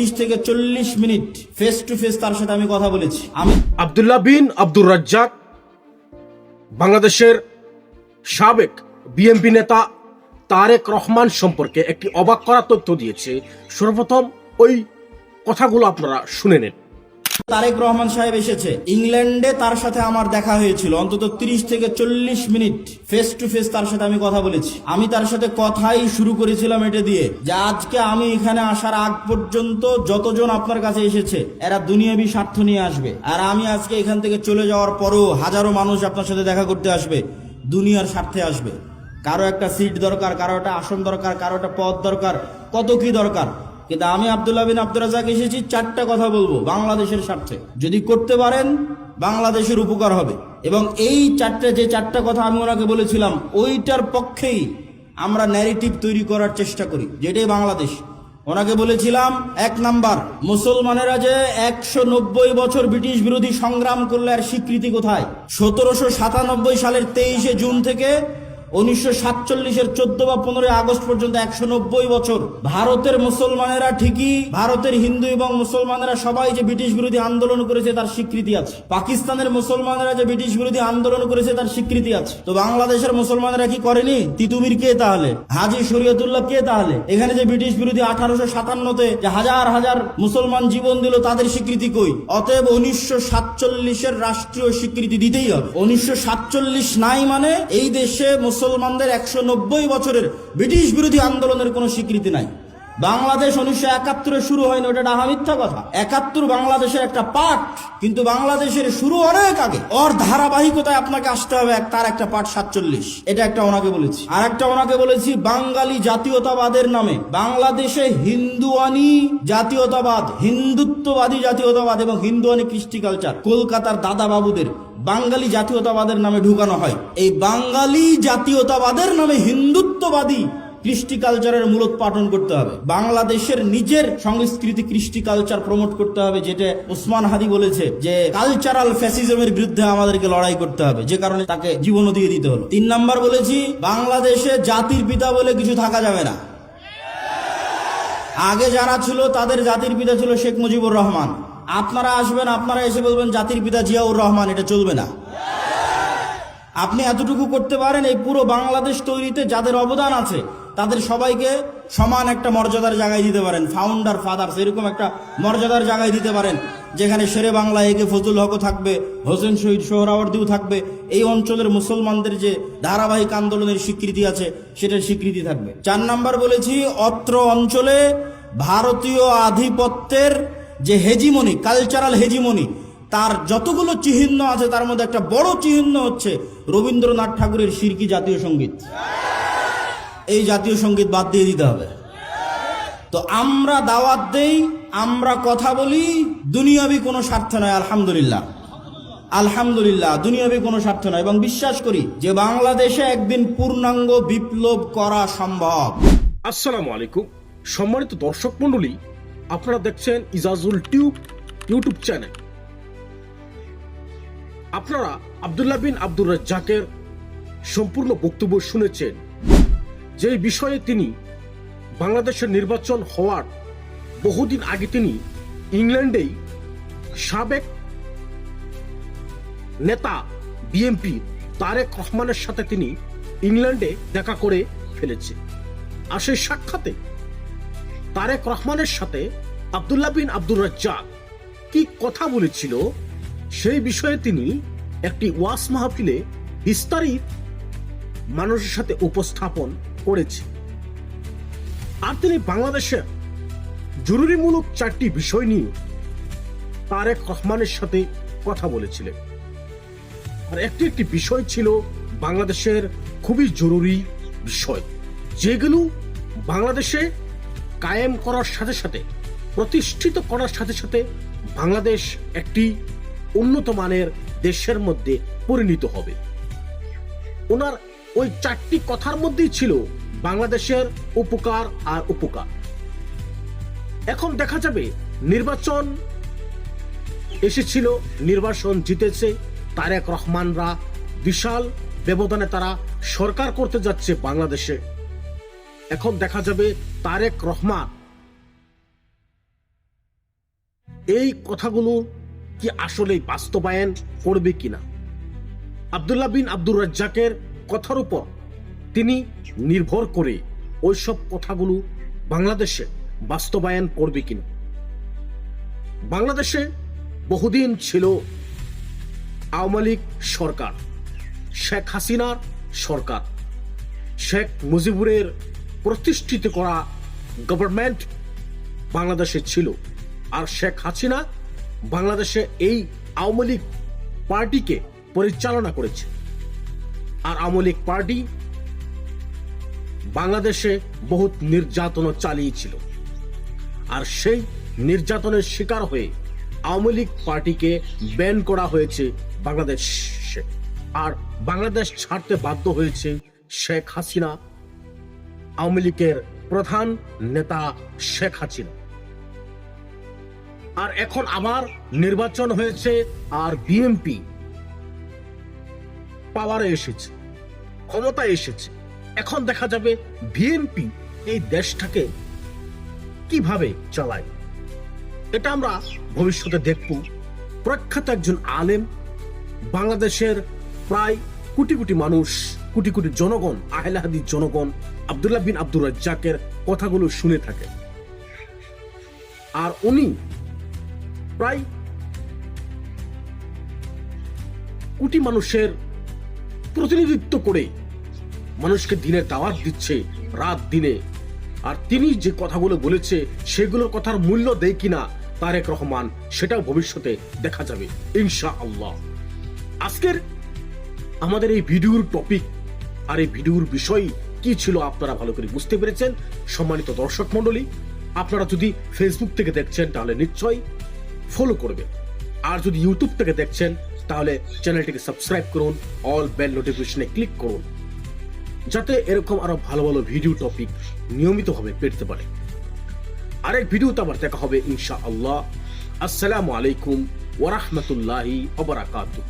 তিরিশ থেকে চল্লিশ মিনিট ফেস টু ফেস তার সাথে আমি কথা বলেছি। আমি আবদুল্লাহ বিন আব্দুর রাজ্জাক, বাংলাদেশের সাবেক বিএনপি নেতা তারেক রহমান সম্পর্কে একটি অবাক করা তথ্য দিয়েছে। সর্বপ্রথম ওই কথাগুলো আপনারা শুনে নেন। তারেক রহমান সাহেব এসেছে। ইংল্যান্ডে তার সাথে আমার দেখা হয়েছিল। অন্তত তিরিশ থেকে চল্লিশ মিনিট ফেস টু ফেস তার সাথে আমি কথা বলেছি। আমি তার সাথে কথাই শুরু করেছিলাম এটা দিয়ে যে আজকে আমি এখানে আসার আগ পর্যন্ত যতজন আপনার কাছে এসেছে, এরা দুনিয়াবি স্বার্থ নিয়ে আসবে। আর আমি আজকে এখান থেকে চলে যাওয়ার পরও হাজারো মানুষ আপনার সাথে দেখা করতে আসবে। দুনিয়ার স্বার্থে আসবে। কারও একটা সিট দরকার, কারও একটা আসন দরকার, কারও একটা পদ দরকার, কত কি দরকার? কিন্তু আমি আব্দুল্লাহ বিন আব্দুল রাজাক এসেছি, চারটা কথা বলব বাংলাদেশের স্বার্থে। যদি করতে পারেন, বাংলাদেশের উপকার হবে। এবং এই চারটে, যে চারটা কথা আমি ওনাকে বলেছিলাম, ওইটার পক্ষেই আমরা ন্যারেটিভ তৈরি করার চেষ্টা করি, যেটাই বাংলাদেশ। ওনাকে বলেছিলাম, এক নাম্বার, মুসলমানেরা যে একশো নব্বই বছর ব্রিটিশ বিরোধী সংগ্রাম করলে আর স্বীকৃতি কোথায়? সতেরোশো সাতানব্বই সালের তেইশে জুন থেকে উনিশশো সাতচল্লিশের চোদ্দ বা পনেরোই আগস্ট পর্যন্ত একশো নব্বই বছর ভারতের মুসলমানেরা ঠিকই, ভারতের হিন্দু এবং মুসলমানেরা সবাই যে ব্রিটিশ বিরোধী আন্দোলন করেছে তার স্বীকৃতি আছে। পাকিস্তানের মুসলমানেরা যে ব্রিটিশ বিরোধী আন্দোলন করেছে তার স্বীকৃতি আছে। তো বাংলাদেশের মুসলমানেরা কি করেনি? তিতুমির কে তাহলে? হাজি শরীয়তুল্লাহ কে তাহলে? এখানে যে ব্রিটিশ বিরোধী আঠারোশো সাতান্নতে যে হাজার হাজার মুসলমান জীবন দিল তাদের স্বীকৃতি কই? অতএব উনিশশো সাতচল্লিশের রাষ্ট্রীয় স্বীকৃতি দিতেই হবে। উনিশশো সাতচল্লিশ নাই মানে এই দেশে মুসলমানদের একশো নব্বই বছরের ব্রিটিশ বিরোধী আন্দোলনের কোনো স্বীকৃতি নাই। বাংলাদেশ উনিশশো একাত্তরে শুরু হয়নি, ওটা ডাহা মিথ্যা কথা। একাত্তর বাংলাদেশের একটা পার্ট কিন্তু বাংলাদেশের শুরু অনেক আগে। ওর ধারাবাহিকতায় আপনাকে আসতে হবে তার একটা পার্ট সাতচল্লিশ। এটা একটা ওনাকে বলেছি। আর একটা ওনাকে বলেছি বাঙালি জাতীয়তাবাদের নামে। বাংলাদেশে হিন্দুয়ানি জাতীয়তাবাদ, হিন্দুত্ববাদী জাতীয়তাবাদ এবং হিন্দুয়ানি কৃষ্টি কালচার কলকাতার দাদা বাবুদের বাঙালি জাতীয়তাবাদের নামে ঢুকানো হয়। এই বাঙালি জাতীয়তাবাদের নামে হিন্দুত্ববাদী কৃষ্টি কালচারের মূলোৎপাটন করতে হবে। বাংলাদেশের নিজের সংস্কৃতি কৃষ্টি কালচার প্রমোট করতে হবে, যেটা ওসমান হাদি বলেছে যে কালচারাল ফ্যাসিজমের বিরুদ্ধে আমাদেরকে লড়াই করতে হবে, যে কারণে তাকে জীবনও দিয়ে দিতে হলো। তিন নাম্বার বলেছি, বাংলাদেশে জাতির পিতা বলে কিছু থাকা যাবে না। আগে যারা ছিল, তাদের জাতির পিতা ছিল শেখ মুজিবুর রহমান। আপনারা আসবেন, আপনারা এসে বলবেন, জাতির পিতা জিয়াউর রহমান, এটা চলবে না। আপনি এতটুকু করতে পারেন, এই পুরো বাংলাদেশ তৈরিতে যাদের অবদান আছে তাদের সবাইকে সমান একটা মর্যাদার জায়গায় দিতে পারেন। ফাউন্ডার ফাদার এরকম একটা মর্যাদার জায়গায় দিতে পারেন, যেখানে শেরে বাংলা একে ফজুল হকও থাকবে, হোসেন শহীদ সোহরাওয়ার্দিও থাকবে। এই অঞ্চলের মুসলমানদের যে ধারাবাহিক আন্দোলনের স্বীকৃতি আছে, সেটার স্বীকৃতি থাকবে। চার নাম্বার বলেছি, অত্র অঞ্চলে ভারতীয় আধিপত্যের যে হেজিমনি কালচারাল হেজিমনি, তার যতগুলো চিহ্ন আছে, তার মধ্যে একটা বড় চিহ্ন হচ্ছে রবীন্দ্রনাথ ঠাকুরের শিরকি জাতীয় সংগীত। এই জাতীয় সংগীত বাদ দিয়ে দিতে হবে। তো আমরা দাওয়াত দেই, আমরা কথা বলি, দুনিয়াবি কোনো স্বার্থ নয়, আলহামদুলিল্লাহ। আলহামদুলিল্লাহ, দুনিয়াবি কোনো স্বার্থ নয়। এবং বিশ্বাস করি যে বাংলাদেশে একদিন পূর্ণাঙ্গ বিপ্লব করা সম্ভব। আসসালামু আলাইকুম। সম্মানিত দর্শক মণ্ডলী, আপনারা দেখছেন ইজাজুল টিউব ইউটিউব চ্যানেল। আপনারা আব্দুল্লাহ বিন আব্দুর রাজ্জাকের সম্পূর্ণ বক্তব্য শুনেছেন। যে বিষয়ে তিনি বাংলাদেশের নির্বাচন হওয়ার বহুদিন আগে তিনি ইংল্যান্ডেই সাবেক নেতা বিএনপি তারেক রহমানের সাথে তিনি ইংল্যান্ডে দেখা করে ফেলেছে আর সেই সাক্ষাতে তারেক রহমানের সাথে আব্দুল্লাহ বিন আব্দুর রাজ্জাক কি কথা বলেছিল, সেই বিষয়ে তিনি একটি ওয়াস মাহফিলে বিস্তারিত মানুষের সাথে উপস্থাপন করেছে। আর তিনি বাংলাদেশের জরুরিমূলক চারটি বিষয় নিয়ে তারেক রহমানের সাথে কথা বলেছিলেন। আর একটি একটি বিষয় ছিল বাংলাদেশের খুবই জরুরি বিষয়, যেগুলো বাংলাদেশে কায়েম করার সাথে সাথে, প্রতিষ্ঠিত করার সাথে সাথে বাংলাদেশ একটি উন্নত মানের দেশের মধ্যে পরিণত হবে। ওনার ওই চারটি কথার মধ্যেই ছিল বাংলাদেশের উপকার আর উপকার। এখন দেখা যাবে নির্বাচন এসেছিল নির্বাচন জিতেছে, তারেক রহমানরা বিশাল ব্যবধানে তারা সরকার করতে যাচ্ছে বাংলাদেশে। এখন দেখা যাবে তারেক রহমান। এই কথাগুলো কি আসলে বাস্তবায়ন করবে কিনা? আবদুল্লাহ বিন আব্দুর রাজ্জাকের কথার উপর তিনি নির্ভর করে ওইসব কথাগুলো বাংলাদেশে বাস্তবায়ন করবে কিনা। বাংলাদেশে বহুদিন ছিল আওয়ামী লীগ সরকার, শেখ হাসিনার সরকার। শেখ মুজিবুরের প্রতিষ্ঠিত করা গভর্নমেন্ট বাংলাদেশে ছিল আর শেখ হাসিনা বাংলাদেশে এই আওয়ামী লীগ পার্টিকে পরিচালনা করেছে। আর আওয়ামী লীগ পার্টি বাংলাদেশে বহুত নির্যাতন চালিয়েছিল। আর সেই নির্যাতনের শিকার হয়ে আওয়ামী লীগ পার্টিকে ব্যান করা হয়েছে বাংলাদেশে। আর বাংলাদেশ ছাড়তে বাধ্য হয়েছে শেখ হাসিনা, আওয়ামী লীগের প্রধান নেতা শেখ হাসিনা। আর এখন আবার নির্বাচন হয়েছে আর বিএমপি পাওয়ারে এসেছে, ক্ষমতায় এসেছে। এখন দেখা যাবে বিএনপি এই দেশটাকে কীভাবে চালায়। এটা আমরা ভবিষ্যতে দেখব। প্রখ্যাত একজন আলেম, বাংলাদেশের প্রায় কোটি কোটি মানুষ, কোটি কোটি জনগণ আহলাহাদির জনগণ, আব্দুল্লাহ বিন আব্দুর রাজ্জাকের কথাগুলো শুনে থাকে। আর উনি প্রায় কোটি মানুষের প্রতিনিধিত্ব করে মানুষকে দিনের দাওয়াত দিচ্ছে, রাত দিনে। আর তিনি যে কথাগুলো বলেছে সেগুলোর কথার মূল্য দেয় কিনা তারেক রহমান, সেটাও ভবিষ্যতে দেখা যাবে ইনশা আল্লাহ আজকের আমাদের এই ভিডিওর টপিক আর এই ভিডিওর বিষয় কি ছিল আপনারা ভালো করে বুঝতে পেরেছেন? সম্মানিত দর্শক মণ্ডলী, আপনারা যদি ফেসবুক থেকে দেখছেন, তাহলে নিশ্চয়ই ফলো করবেন। আর যদি ইউটিউব থেকে দেখছেন তাহলে চ্যানেলটিকে সাবস্ক্রাইব করুন অল বেল নোটিফিকেশনে ক্লিক করুন, যাতে এরকম আরও ভালো ভালো ভিডিও টপিক নিয়মিতভাবে পেতে পারে। আরেক ভিডিওতে আবার দেখা হবে ইনশা আল্লাহ আসসালামু আলাইকুম ওরহমতুল্লাহি অবরাকাতুহ